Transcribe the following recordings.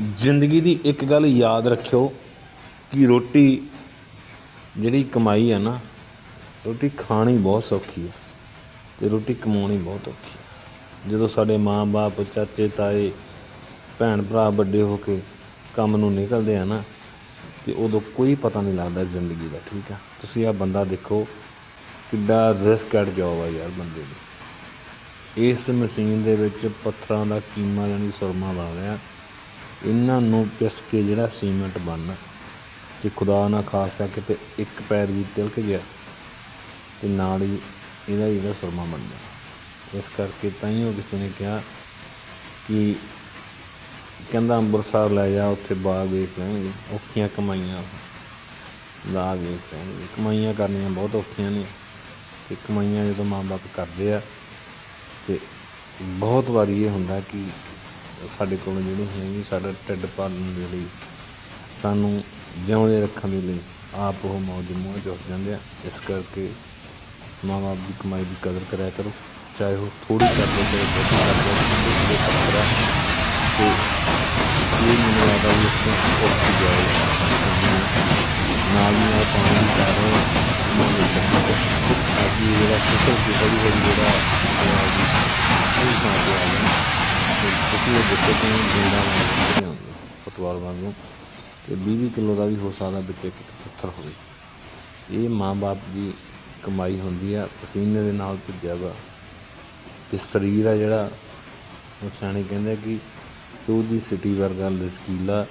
ਜ਼ਿੰਦਗੀ ਦੀ ਇੱਕ ਗੱਲ ਯਾਦ ਰੱਖਿਓ ਕਿ ਰੋਟੀ ਜਿਹੜੀ ਕਮਾਈ ਆ ਨਾ, ਰੋਟੀ ਖਾਣੀ ਬਹੁਤ ਸੌਖੀ ਹੈ ਤੇ ਰੋਟੀ ਕਮਾਉਣੀ ਬਹੁਤ ਔਖੀ ਹੈ ਜਦੋਂ ਸਾਡੇ ਮਾਂ-ਬਾਪ ਚਾਚੇ, ਤਾਏ, ਭੈਣ ਭਰਾ ਵੱਡੇ ਹੋ ਕੇ ਕੰਮ ਨੂੰ ਨਿਕਲਦੇ ਆ ਨਾ, ਤੇ ਉਦੋਂ ਕੋਈ ਪਤਾ ਨਹੀਂ ਲੱਗਦਾ ਜ਼ਿੰਦਗੀ ਦਾ ਠੀਕ ਆ। ਤੁਸੀਂ ਆ ਬੰਦਾ ਦੇਖੋ ਕਿੱਡਾ ਰਿਸਕ ਐਡ ਜੋਬ ਆ ਯਾਰ ਬੰਦੇ ਦੀ। ਇਸ ਮਸ਼ੀਨ ਦੇ ਵਿੱਚ ਪੱਥਰਾਂ ਦਾ ਕੀਮਾ ਯਾਨੀ ਸੁਰਮਾ ਬਣ ਰਿਹਾ। ਇਹਨਾਂ ਨੂੰ ਪਿਸ ਕੇ ਜਿਹੜਾ ਸੀਮੈਂਟ ਬਣਨਾ ਜੇ ਖੁਦਾ ਨਾ ਖਾਸਾ ਕਿਤੇ ਇੱਕ ਪੈਰ ਵੀ ਤਿਲਕ ਗਿਆ, ਤੇ ਨਾਲ ਹੀ ਇਹਦਾ ਜਿਹੜਾ ਸੁਰਮਾ ਬਣ ਜਾਣਾ। ਇਸ ਕਰਕੇ ਤਾਈਓ ਕਿਸੇ ਨੇ ਕਿਹਾ ਕਿ ਕਹਿੰਦਾ ਅੰਮ੍ਰਿਤਸਰ ਲੈ ਜਾ, ਉੱਥੇ ਬਾਗ ਵੇਖ ਲੈਣਗੇ, ਔਖੀਆਂ ਕਮਾਈਆਂ ਬਾਗ ਵੇਖ ਲੈਣਗੇ। ਕਮਾਈਆਂ ਕਰਨੀਆਂ ਬਹੁਤ ਔਖੀਆਂ ਨੇ ਤੇ ਕਮਾਈਆਂ ਜਦੋਂ ਮਾਂ-ਬਾਪ ਕਰਦੇ ਆ, ਤੇ ਬਹੁਤ ਵਾਰੀ ਇਹ ਹੁੰਦਾ ਕਿ ਸਾਡੇ ਕੋਲ ਜਿਹੜੀ ਹੈਗੀ ਸਾਡਾ ਢਿੱਡ ਭਰਨ ਦੇ ਲਈ, ਸਾਨੂੰ ਜਿਉਂਦੇ ਰੱਖਣ ਦੇ ਲਈ ਆਪ ਉਹ ਮੌਜ ਮੂੰਹ ਚੁੱਕ ਜਾਂਦੇ ਆ। ਇਸ ਕਰਕੇ ਮਾਂ ਬਾਪ ਦੀ ਕਮਾਈ ਦੀ ਕਦਰ ਕਰਿਆ ਕਰੋ। ਚਾਹੇ ਉਹ ਥੋੜੀ ਕਰਦੇ ਚਾਹੇ ਬਹੁਤੀ ਕਰਦੇ ਤੇ ਇਹ ਮੈਨੂੰ ਲੱਗਦਾ ਵੀ ਇਸ ਨੂੰ ਔਖੀ ਜਾਏ ਨਾਲ ਹੀ ਨਾਲ ਪਾਣੀ ਦੀ ਚਾਹ ਮੰਨ ਲਓ ਕਿ ਜਿਹੜਾ ਫਿਸਲ ਦੀ ਬੜੀ ਬੜੀ ਜਿਹੜਾ ਤੇ ਇਹ ਦੇਖੋ ਕਿ ਜਿੰਦਾ ਨਹੀਂ ਆਉਂਦੇ ਫੁੱਟਬਾਲ ਵਾਂਗੂ ਤੇ 20 ਕਿਲੋ ਦਾ ਵੀ ਹੋ ਸਕਦਾ ਵਿੱਚ ਇੱਕ ਪੱਥਰ ਹੋਵੇ। ਇਹ ਮਾਂ-ਬਾਪ ਦੀ ਕਮਾਈ ਹੁੰਦੀ ਆ ਪਸੀਨੇ ਦੇ ਨਾਲ ਭਿੱਜਿਆ ਵਾ। ਤੇ ਸਰੀਰ ਆ ਜਿਹੜਾ, ਉਹ ਸਿਆਣੇ ਕਹਿੰਦੇ ਕਿ ਤੂੰ ਦੀ ਸਿਟੀ ਵਰਗਾ ਲਸਕੀਲਾ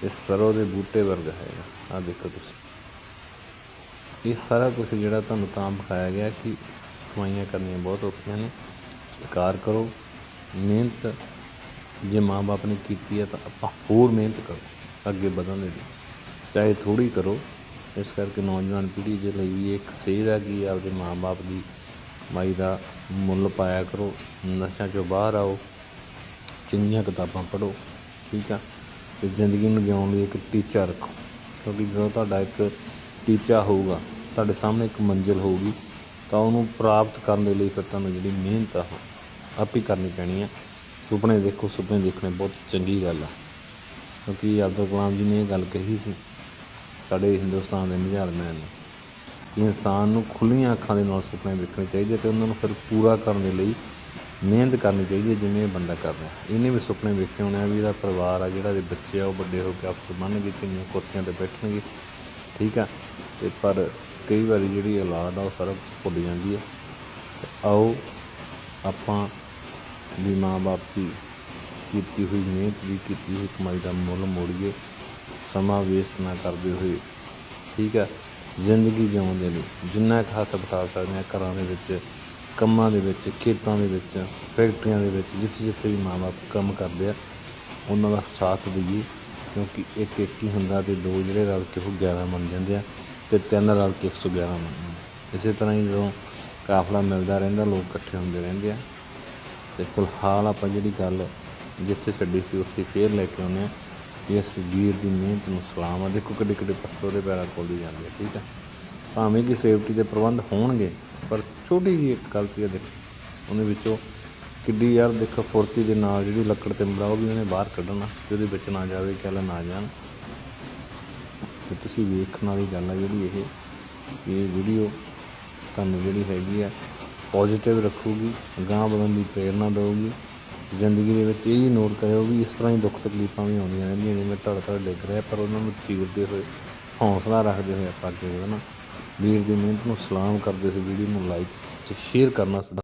ਤੇ ਸਰੋਂ ਦੇ ਬੂਟੇ ਵਰਗਾ ਹੈਗਾ ਆ ਦੇਖੋ ਤੁਸੀਂ। ਇਹ ਸਾਰਾ ਕੁਝ ਜਿਹੜਾ ਤੁਹਾਨੂੰ ਤਾਂ ਵਿਖਾਇਆ ਗਿਆ ਕਿ ਕਮਾਈਆਂ ਕਰਨੀਆਂ ਬਹੁਤ ਔਖੀਆਂ ਨੇ। ਸਤਿਕਾਰ ਕਰੋ, ਮਿਹਨਤ ਜੇ ਮਾਂ-ਬਾਪ ਨੇ ਕੀਤੀ ਹੈ ਤਾਂ ਆਪਾਂ ਹੋਰ ਮਿਹਨਤ ਕਰੋ, ਅੱਗੇ ਵਧਣ ਦੇ ਲਈ। ਚਾਹੇ ਥੋੜੀ ਕਰੋ, ਇਸ ਕਰਕੇ ਨੌਜਵਾਨ ਪੀੜ੍ਹੀ ਦੇ ਲਈ ਵੀ ਇੱਕ ਸੇਧ ਹੈ ਕਿ ਆਪਦੇ ਮਾਂ-ਬਾਪ ਦੀ ਕਮਾਈ ਦਾ ਮੁੱਲ ਪਾਇਆ ਕਰੋ, ਨਸ਼ਿਆਂ ਚੋਂ ਬਾਹਰ ਆਓ, ਚੰਗੀਆਂ ਕਿਤਾਬਾਂ ਪੜ੍ਹੋ, ਠੀਕ ਆ? ਤੇ ਜ਼ਿੰਦਗੀ ਨੂੰ ਜਿਉਣ ਲਈ ਇੱਕ ਟੀਚਾ ਰੱਖੋ, ਕਿਉਂਕਿ ਜਦੋਂ ਤੁਹਾਡਾ ਇੱਕ ਟੀਚਾ ਹੋਊਗਾ, ਤੁਹਾਡੇ ਸਾਹਮਣੇ ਇੱਕ ਮੰਜ਼ਿਲ ਹੋਊਗੀ, ਤਾਂ ਉਹਨੂੰ ਪ੍ਰਾਪਤ ਕਰਨ ਦੇ ਲਈ ਫਿਰ ਤੁਹਾਨੂੰ ਜਿਹੜੀ ਮਿਹਨਤ ਆ, ਉਹ ਆਪ ਹੀ ਕਰਨੀ ਪੈਣੀ ਆ। ਸੁਪਨੇ ਦੇਖੋ, ਸੁਪਨੇ ਦੇਖਣੇ ਬਹੁਤ ਚੰਗੀ ਗੱਲ ਆ। ਕਿਉਂਕਿ ਅਬਦੁਲ ਕਲਾਮ ਜੀ ਨੇ ਇਹ ਗੱਲ ਕਹੀ ਸੀ, ਸਾਡੇ ਹਿੰਦੁਸਤਾਨ ਦੇ ਨਿਝਾਲਮੈਨ ਨੇ, ਕਿ ਇਨਸਾਨ ਨੂੰ ਖੁੱਲੀਆਂ ਅੱਖਾਂ ਦੇ ਨਾਲ ਸੁਪਨੇ ਵੇਖਣੇ ਚਾਹੀਦੇ ਤੇ ਉਹਨਾਂ ਨੂੰ ਫਿਰ ਪੂਰਾ ਕਰਨ ਦੇ ਲਈ ਮਿਹਨਤ ਕਰਨੀ ਚਾਹੀਦੀ ਹੈ, ਜਿਵੇਂ ਇਹ ਬੰਦਾ ਕਰ ਰਿਹਾ। ਇਹਨੇ ਵੀ ਸੁਪਨੇ ਵੇਖੇ ਹੋਣੇ ਆ ਵੀ ਇਹਦਾ ਪਰਿਵਾਰ ਆ, ਜਿਹੜਾ ਦੇ ਬੱਚੇ ਆ, ਉਹ ਵੱਡੇ ਹੋ ਕੇ ਅਫਸਰ ਬਣਨਗੇ, ਚੰਗੀਆਂ ਕੁਰਸੀਆਂ ਤੇ ਬੈਠਣਗੇ, ਠੀਕ ਆ? ਤੇ ਪਰ ਕਈ ਵਾਰੀ ਜਿਹੜੀ ਔਲਾਦ ਆ, ਉਹ ਸਾਰਾ ਕੁਝ ਭੁੱਲ ਜਾਂਦੀ ਹੈ ਆਓ, ਆਪਾਂ ਵੀ ਮਾਂ-ਬਾਪ ਦੀ ਕੀਤੀ ਹੋਈ ਮਿਹਨਤ ਦੀ ਕੀਤੀ ਹੋਈ ਕਮਾਈ ਦਾ ਮੁੱਲ ਮੋੜੀਏ, ਸਮਾਂ ਵੇਸਟ ਨਾ ਕਰਦੇ ਹੋਏ। ਠੀਕ ਹੈ, ਜ਼ਿੰਦਗੀ ਜਿਉਣ ਦੇ ਲਈ ਜਿੰਨਾ ਕੁ ਹੱਥ ਬਿਠਾ ਸਕਦੇ ਹਾਂ ਘਰਾਂ ਦੇ ਵਿੱਚ, ਕੰਮਾਂ ਦੇ ਵਿੱਚ, ਖੇਤਾਂ ਦੇ ਵਿੱਚ, ਫੈਕਟਰੀਆਂ ਦੇ ਵਿੱਚ, ਜਿੱਥੇ ਜਿੱਥੇ ਵੀ ਮਾਂ-ਬਾਪ ਕੰਮ ਕਰਦੇ ਆ, ਉਹਨਾਂ ਦਾ ਸਾਥ ਦਈਏ, ਕਿਉਂਕਿ ਇੱਕ ਇੱਕ ਹੀ ਹੁੰਦਾ ਤੇ ਦੋ ਜਿਹੜੇ ਰਲ ਕੇ ਉਹ 11 ਬਣ ਜਾਂਦੇ ਆ ਤੇ ਤਿੰਨ ਰਲ ਕੇ 111 ਬਣ ਜਾਂਦੇ ਇਸੇ ਤਰ੍ਹਾਂ ਹੀ ਜਦੋਂ ਕਾਫਲਾ ਮਿਲਦਾ ਰਹਿੰਦਾ, ਲੋਕ ਇਕੱਠੇ ਹੁੰਦੇ ਰਹਿੰਦੇ ਆ। ਤੇ ਫਿਲਹਾਲ ਆਪਾਂ ਜਿਹੜੀ ਗੱਲ ਜਿੱਥੇ ਛੱਡੀ ਸੀ, ਉੱਥੇ ਫੇਰ ਲੈ ਕੇ ਆਉਂਦੇ ਆ ਵੀ ਇਸ ਵੀਰ ਦੀ ਮਿਹਨਤ ਨੂੰ ਸਲਾਮ ਆ। ਦੇਖੋ ਕਿੱਡੇ ਕਿੱਡੇ ਪੱਥਰ ਉਹਦੇ ਪੈਰਾਂ ਕੋਲ ਦੀ ਜਾਂਦੇ ਆ, ਠੀਕ ਆ? ਭਾਵੇਂ ਕਿ ਸੇਫਟੀ ਦੇ ਪ੍ਰਬੰਧ ਹੋਣਗੇ, ਪਰ ਛੋਟੀ ਜਿਹੀ ਇੱਕ ਗਲਤੀ ਆ ਦੇਖੋ, ਉਹਦੇ ਵਿੱਚੋਂ ਕਿੱਡੀ ਯਾਰ ਦੇਖੋ ਫੁਰਤੀ ਦੇ ਨਾਲ ਜਿਹੜੀ ਲੱਕੜ ਤੇ ਮਰਾ ਉਹ ਵੀ ਉਹਨੇ ਬਾਹਰ ਕੱਢਣਾ ਤੇ ਉਹਦੇ ਵਿੱਚ ਨਾ ਜਾਵੇ, ਕਹਿ ਨਾ ਜਾਣ। ਤੇ ਤੁਸੀਂ ਵੇਖਣ ਵਾਲੀ ਗੱਲ ਆ ਜਿਹੜੀ ਇਹ ਇਹ ਵੀਡੀਓ ਤੁਹਾਨੂੰ ਜਿਹੜੀ ਹੈਗੀ ਆ ਪੋਜ਼ਿਟਿਵ ਰੱਖੂਗੀ, ਅਗਾਂਹ ਵਧਣ ਦੀ ਪ੍ਰੇਰਨਾ ਦੇਊਗੀ। ਜ਼ਿੰਦਗੀ ਦੇ ਵਿੱਚ ਇਹ ਵੀ ਨੋਟ ਕਰਿਓ ਵੀ ਇਸ ਤਰ੍ਹਾਂ ਹੀ ਦੁੱਖ ਤਕਲੀਫਾਂ ਵੀ ਆਉਂਦੀਆਂ ਰਹਿੰਦੀਆਂ ਜਿਵੇਂ ਧੜ ਧੜ ਡਿੱਗ ਰਿਹਾ, ਪਰ ਉਹਨਾਂ ਨੂੰ ਚੀਰਦੇ ਹੋਏ ਹੌਸਲਾ ਰੱਖਦੇ ਹੋਏ ਆਪਾਂ ਅੱਗੇ ਵਧਣਾ। ਵੀਰ ਦੀ ਮਿਹਨਤ ਨੂੰ ਸਲਾਮ ਕਰਦੇ ਹੋਏ ਵੀਡੀਓ ਨੂੰ ਲਾਈਕ ਤੇ ਸ਼ੇਅਰ ਕਰਨਾ ਸਾਡਾ